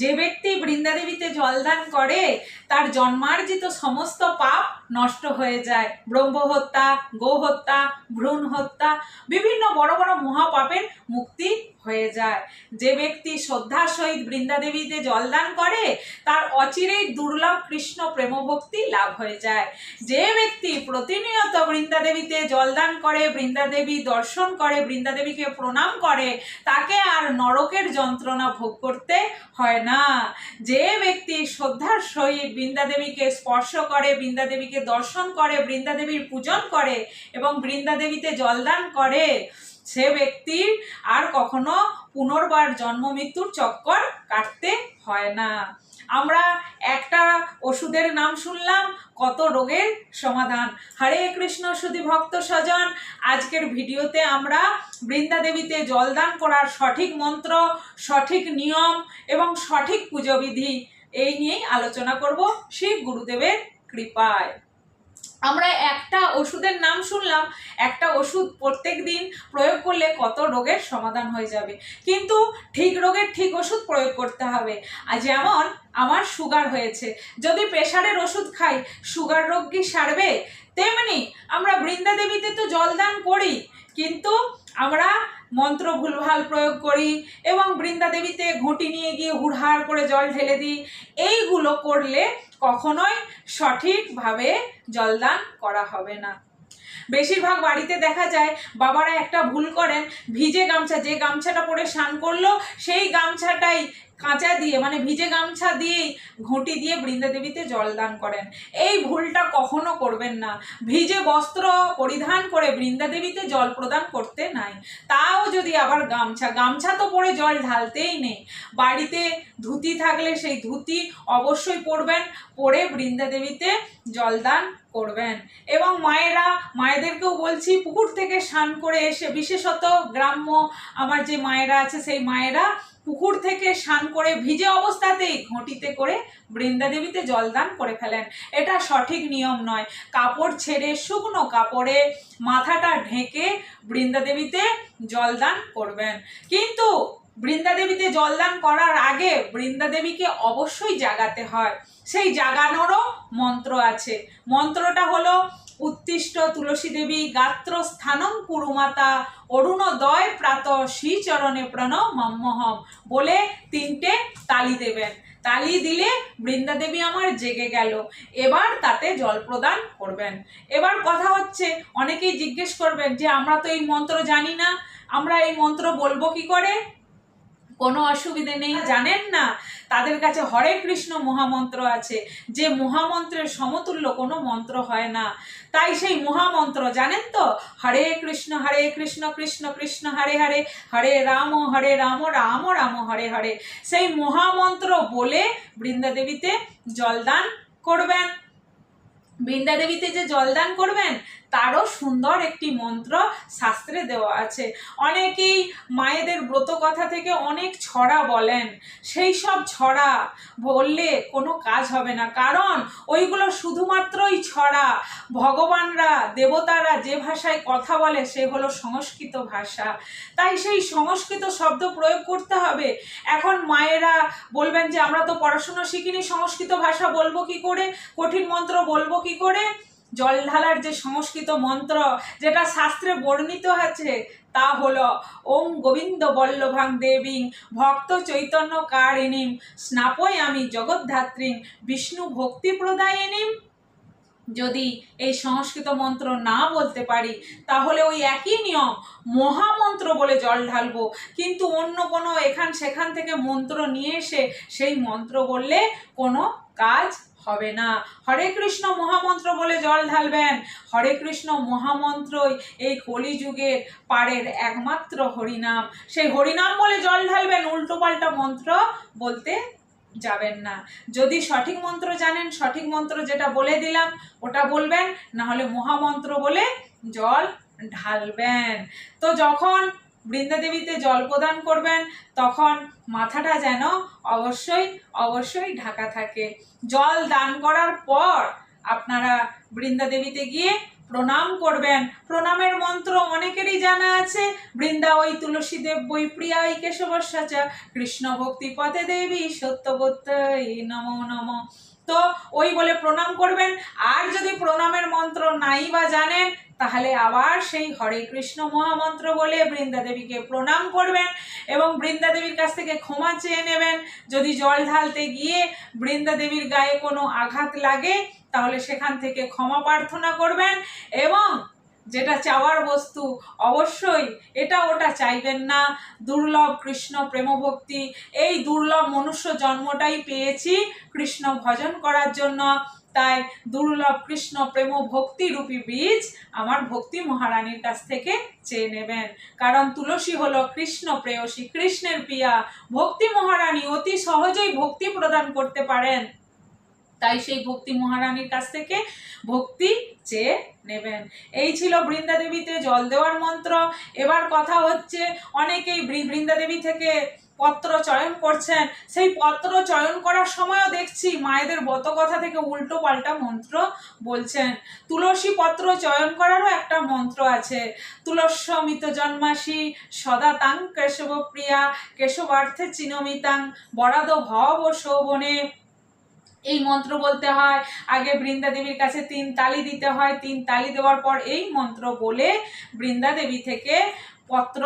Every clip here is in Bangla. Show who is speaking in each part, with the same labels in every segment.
Speaker 1: যে ব্যক্তি বৃন্দাদেবীতে জলদান করে তার জন্মার্জিত সমস্ত পাপ নষ্ট হয়ে যায় ব্রহ্ম হত্যা গো হত্যা ভ্রূণ হত্যা বিভিন্ন বড় বড় মহাপাপের মুক্তি হয়ে যায় যে ব্যক্তি শ্রদ্ধার সহিত বৃন্দাদেবীতে জলদান করে তার অচিরেই দুর্লভ কৃষ্ণ প্রেমভক্তি লাভ হয়ে যায় যে ব্যক্তি প্রতিনিয়ত বৃন্দাদেবীতে জলদান করে বৃন্দাদেবী দর্শন করে বৃন্দাদেবীকে প্রণাম করে তাকে আর নরকের যন্ত্রণা ভোগ করতে হয় না যে ব্যক্তি শ্রদ্ধার সহিত বৃন্দাদেবীকে স্পর্শ করে বৃন্দাদেবীকে দর্শন করে বৃন্দাদেবীর পূজন করে এবং বৃন্দাদেবীতে জলদান করে সে ব্যক্তির আর কখনো পুনর্বার জন্ম মৃত্যুর চক্কর কাটতে হয় না আমরা একটা ওষুধের নাম শুনলাম কত রোগের সমাধান হরে কৃষ্ণ সুধী ভক্ত স্বজন আজকের ভিডিওতে আমরা দেবীতে জলদান করার সঠিক মন্ত্র সঠিক নিয়ম এবং সঠিক পুজোবিধি এই নিয়েই আলোচনা করব শ্রী গুরুদেবের কৃপায় আমরা একটা ওষুধের নাম শুনলাম একটা ওষুধ প্রত্যেক দিন প্রয়োগ করলে কত রোগের সমাধান হয়ে যাবে কিন্তু ঠিক রোগের ঠিক ওষুধ প্রয়োগ করতে হবে আর যেমন আমার সুগার হয়েছে যদি প্রেশারের ওষুধ খাই সুগার রোগ কি সারবে তেমনি আমরা বৃন্দা দেবীতে তো জলদান করি কিন্তু আমরা মন্ত্র ভুলভাল প্রয়োগ করি এবং বৃন্দা দেবীতে ঘুঁটি নিয়ে গিয়ে হুড়হাড় করে জল ঢেলে দিই এইগুলো করলে কখনোই সঠিকভাবে জলদান করা হবে না বেশিরভাগ বাড়িতে দেখা যায় বাবারা একটা ভুল করেন ভিজে গামছা যে গামছাটা পরে স্নান করলো সেই গামছাটাই কাঁচা দিয়ে মানে ভিজে গামছা দিয়ে ঘটি দিয়ে বৃন্দাদেবীতে জল দান করেন এই ভুলটা কখনো করবেন না ভিজে বস্ত্র পরিধান করে বৃন্দাদেবীতে জল প্রদান করতে নাই তাও যদি আবার গামছা গামছা তো পরে জল ঢালতেই নেই বাড়িতে ধুতি থাকলে সেই ধুতি অবশ্যই পরবেন পরে বৃন্দাদেবীতে জলদান করবেন এবং মায়েরা মায়েদেরকেও বলছি পুকুর থেকে স্নান করে এসে বিশেষত গ্রাম্য আমার যে মায়েরা আছে সেই মায়েরা পুকুর থেকে স্নান করে ভিজে অবস্থাতেই ঘঁটিতে করে বৃন্দাদেবীতে জলদান করে ফেলেন এটা সঠিক নিয়ম নয় কাপড় ছেড়ে শুকনো কাপড়ে মাথাটা ঢেকে বৃন্দাদেবীতে জলদান করবেন কিন্তু বৃন্দাদেবীতে জলদান করার আগে বৃন্দাদেবীকে অবশ্যই জাগাতে হয় সেই জাগানোরও মন্ত্র আছে মন্ত্রটা হলো উত্তিষ্ট তুলসী দেবী গাত্র স্থানম কুরুমাতা অরুণোদয় প্রাত শ্রীচরণে প্রণমম্মহম বলে তিনটে তালি দেবেন তালি দিলে বৃন্দাদেবী আমার জেগে গেল এবার তাতে জল প্রদান করবেন এবার কথা হচ্ছে অনেকেই জিজ্ঞেস করবেন যে আমরা তো এই মন্ত্র জানি না আমরা এই মন্ত্র বলবো কি করে কোনো অসুবিধে নেই জানেন না তাদের কাছে হরে কৃষ্ণ মহামন্ত্র আছে যে মহামন্ত্রের সমতুল্য কোনো মন্ত্র হয় না তাই সেই মহামন্ত্র জানেন তো হরে কৃষ্ণ হরে কৃষ্ণ কৃষ্ণ কৃষ্ণ হরে হরে হরে রাম হরে রাম রাম রাম হরে হরে সেই মহামন্ত্র বলে বৃন্দাদেবীতে জলদান করবেন বৃন্দা দেবীতে যে জলদান করবেন তারও সুন্দর একটি মন্ত্র শাস্ত্রে দেওয়া আছে অনেকেই মায়েদের ব্রত কথা থেকে অনেক ছড়া বলেন সেই সব ছড়া বললে কোনো কাজ হবে না কারণ ওইগুলো শুধুমাত্রই ছড়া ভগবানরা দেবতারা যে ভাষায় কথা বলে সে হলো সংস্কৃত ভাষা তাই সেই সংস্কৃত শব্দ প্রয়োগ করতে হবে এখন মায়েরা বলবেন যে আমরা তো পড়াশুনো শিখিনি সংস্কৃত ভাষা বলবো কি করে কঠিন মন্ত্র বলবো কি করে জল ঢালার যে সংস্কৃত মন্ত্র যেটা শাস্ত্রে বর্ণিত আছে তা হল ওম গোবিন্দ বল্লভাং দেবীং ভক্ত চৈতন্য কারিণীম স্নাপয় আমি জগদ্ধাত্রীম বিষ্ণু ভক্তি প্রদায়িনীম যদি এই সংস্কৃত মন্ত্র না বলতে পারি তাহলে ওই একই নিয়ম মহামন্ত্র বলে জল ঢালবো কিন্তু অন্য কোনো এখান সেখান থেকে মন্ত্র নিয়ে এসে সেই মন্ত্র বললে কোনো কাজ হবে না হরে কৃষ্ণ মহামন্ত্র বলে জল ঢালবেন হরে কৃষ্ণ মহামন্ত্রই এই কলিযুগের পারের একমাত্র হরিনাম সেই হরিনাম বলে জল ঢালবেন উল্টো পাল্টা মন্ত্র বলতে যাবেন না যদি সঠিক মন্ত্র জানেন সঠিক মন্ত্র যেটা বলে দিলাম ওটা বলবেন না হলে মহামন্ত্র বলে জল ঢালবেন তো যখন বৃন্দাদেবীতে জল প্রদান করবেন তখন মাথাটা যেন অবশ্যই অবশ্যই ঢাকা থাকে জল দান করার পর আপনারা বৃন্দাদেবীতে গিয়ে প্রণাম করবেন প্রণামের মন্ত্র অনেকেরই জানা আছে বৃন্দা ওই তুলসী দেব বই প্রিয়া ওই কেশবস্যাচা কৃষ্ণ ভক্তি পথে দেবী সত্যবত্যই নমো নমঃ তো ওই বলে প্রণাম করবেন আর যদি প্রণামের মন্ত্র নাই বা জানেন তাহলে আবার সেই হরে কৃষ্ণ মহামন্ত্র বলে বৃন্দাদেবীকে প্রণাম করবেন এবং বৃন্দাদেবীর কাছ থেকে ক্ষমা চেয়ে নেবেন যদি জল ঢালতে গিয়ে বৃন্দাদেবীর গায়ে কোনো আঘাত লাগে তাহলে সেখান থেকে ক্ষমা প্রার্থনা করবেন এবং যেটা চাওয়ার বস্তু অবশ্যই এটা ওটা চাইবেন না দুর্লভ কৃষ্ণ প্রেমভক্তি এই দুর্লভ মনুষ্য জন্মটাই পেয়েছি কৃষ্ণ ভজন করার জন্য তাই দুর্লভ কৃষ্ণ প্রেম ভক্তি রূপী বীজ আমার ভক্তি মহারানীর কাছ থেকে চেয়ে নেবেন কারণ তুলসী হল কৃষ্ণ প্রেয়সী কৃষ্ণের পিয়া ভক্তি মহারানী অতি সহজেই ভক্তি প্রদান করতে পারেন তাই সেই ভক্তি মহারানীর কাছ থেকে ভক্তি চেয়ে নেবেন এই ছিল বৃন্দা দেবীতে জল দেওয়ার মন্ত্র এবার কথা হচ্ছে অনেকেই বৃন্দা দেবী থেকে পত্র চয়ন করছেন সেই পত্র চয়ন করার সময়ও দেখছি মায়েদের বত কথা থেকে উল্টো পাল্টা মন্ত্র বলছেন তুলসী পত্র চয়ন করারও একটা মন্ত্র আছে তুলস্যমিত জন্মাসী সদা তাং কেশব প্রিয়া কেশবার্থে চিনমিতাং বরাদ ভব শোবনে এই মন্ত্র বলতে হয় আগে বৃন্দা দেবীর কাছে তিন তালি দিতে হয় তিন তালি দেওয়ার পর এই মন্ত্র বলে বৃন্দা দেবী থেকে পত্র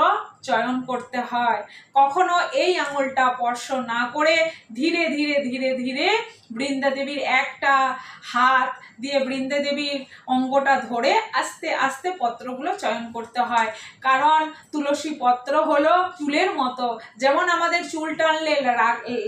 Speaker 1: চয়ন করতে হয় কখনো এই আঙুলটা স্পর্শ না করে ধীরে ধীরে ধীরে ধীরে বৃন্দাদেবীর একটা হাত দিয়ে বৃন্দাদেবীর অঙ্গটা ধরে আস্তে আস্তে পত্রগুলো চয়ন করতে হয় কারণ তুলসী পত্র হলো চুলের মতো যেমন আমাদের চুল টানলে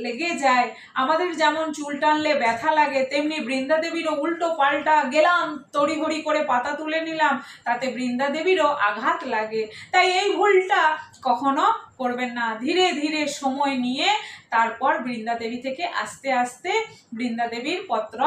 Speaker 1: লেগে যায় আমাদের যেমন চুল টানলে ব্যথা লাগে তেমনি বৃন্দাদেবীরও উল্টো পাল্টা গেলাম তড়িঘড়ি করে পাতা তুলে নিলাম তাতে বৃন্দাদেবীরও আঘাত লাগে তাই এই এই ভুলটা কখনো করবেন না ধীরে ধীরে সময় নিয়ে তারপর বৃন্দাদেবী থেকে আস্তে আস্তে বৃন্দাদেবীর পত্র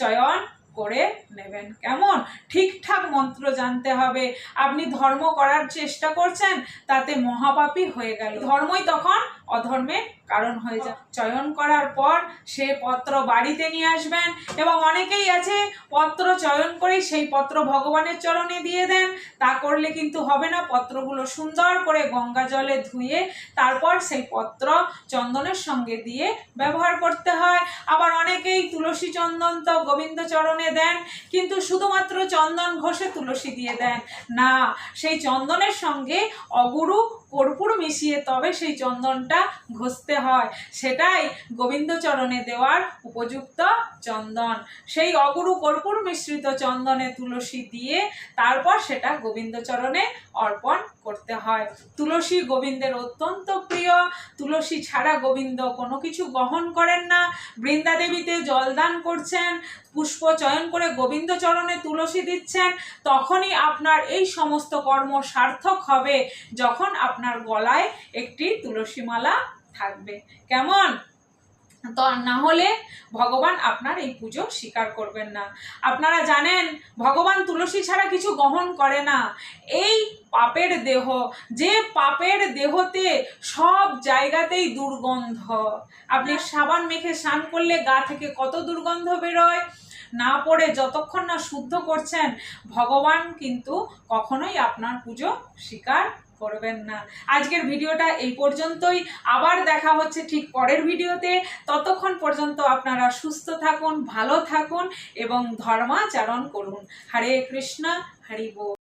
Speaker 1: চয়ন করে নেবেন কেমন ঠিকঠাক মন্ত্র জানতে হবে আপনি ধর্ম করার চেষ্টা করছেন তাতে মহাপাপী হয়ে গেল ধর্মই তখন অধর্মে কারণ হয়ে যায় চয়ন করার পর সে পত্র বাড়িতে নিয়ে আসবেন এবং অনেকেই আছে পত্র চয়ন করে সেই পত্র ভগবানের চরণে দিয়ে দেন তা করলে কিন্তু হবে না পত্রগুলো সুন্দর করে গঙ্গা জলে ধুয়ে তারপর সেই পত্র চন্দনের সঙ্গে দিয়ে ব্যবহার করতে হয় আবার অনেকেই তুলসী চন্দন তো গোবিন্দ চরণে দেন কিন্তু শুধুমাত্র চন্দন ঘষে তুলসী দিয়ে দেন না সেই চন্দনের সঙ্গে অগুরু কর্পূর মিশিয়ে তবে সেই চন্দনটা ঘষতে হয় সেটাই গোবিন্দচরণে দেওয়ার উপযুক্ত চন্দন সেই অগুরু কর্পূর মিশ্রিত চন্দনে তুলসী দিয়ে তারপর সেটা গোবিন্দচরণে অর্পণ করতে হয় তুলসী গোবিন্দের অত্যন্ত প্রিয় তুলসী ছাড়া গোবিন্দ কোনো কিছু গ্রহণ করেন না বৃন্দাদেবীতে জলদান করছেন পুষ্প চয়ন করে গোবিন্দ চরণে তুলসী দিচ্ছেন তখনই আপনার এই সমস্ত কর্ম সার্থক হবে যখন আপনার গলায় একটি তুলসীমালা থাকবে কেমন তো না হলে ভগবান আপনার এই পুজো স্বীকার করবেন না আপনারা জানেন ভগবান তুলসী ছাড়া কিছু গ্রহণ করে না এই পাপের দেহ যে পাপের দেহতে সব জায়গাতেই দুর্গন্ধ আপনি সাবান মেখে স্নান করলে গা থেকে কত দুর্গন্ধ বেরোয় না পড়ে যতক্ষণ না শুদ্ধ করছেন ভগবান কিন্তু কখনোই আপনার পুজো স্বীকার করবেন না আজকের ভিডিওটা এই পর্যন্তই আবার দেখা হচ্ছে ঠিক পরের ভিডিওতে ততক্ষণ পর্যন্ত আপনারা সুস্থ থাকুন ভালো থাকুন এবং ধর্মাচারণ করুন হরে কৃষ্ণ হরিব বো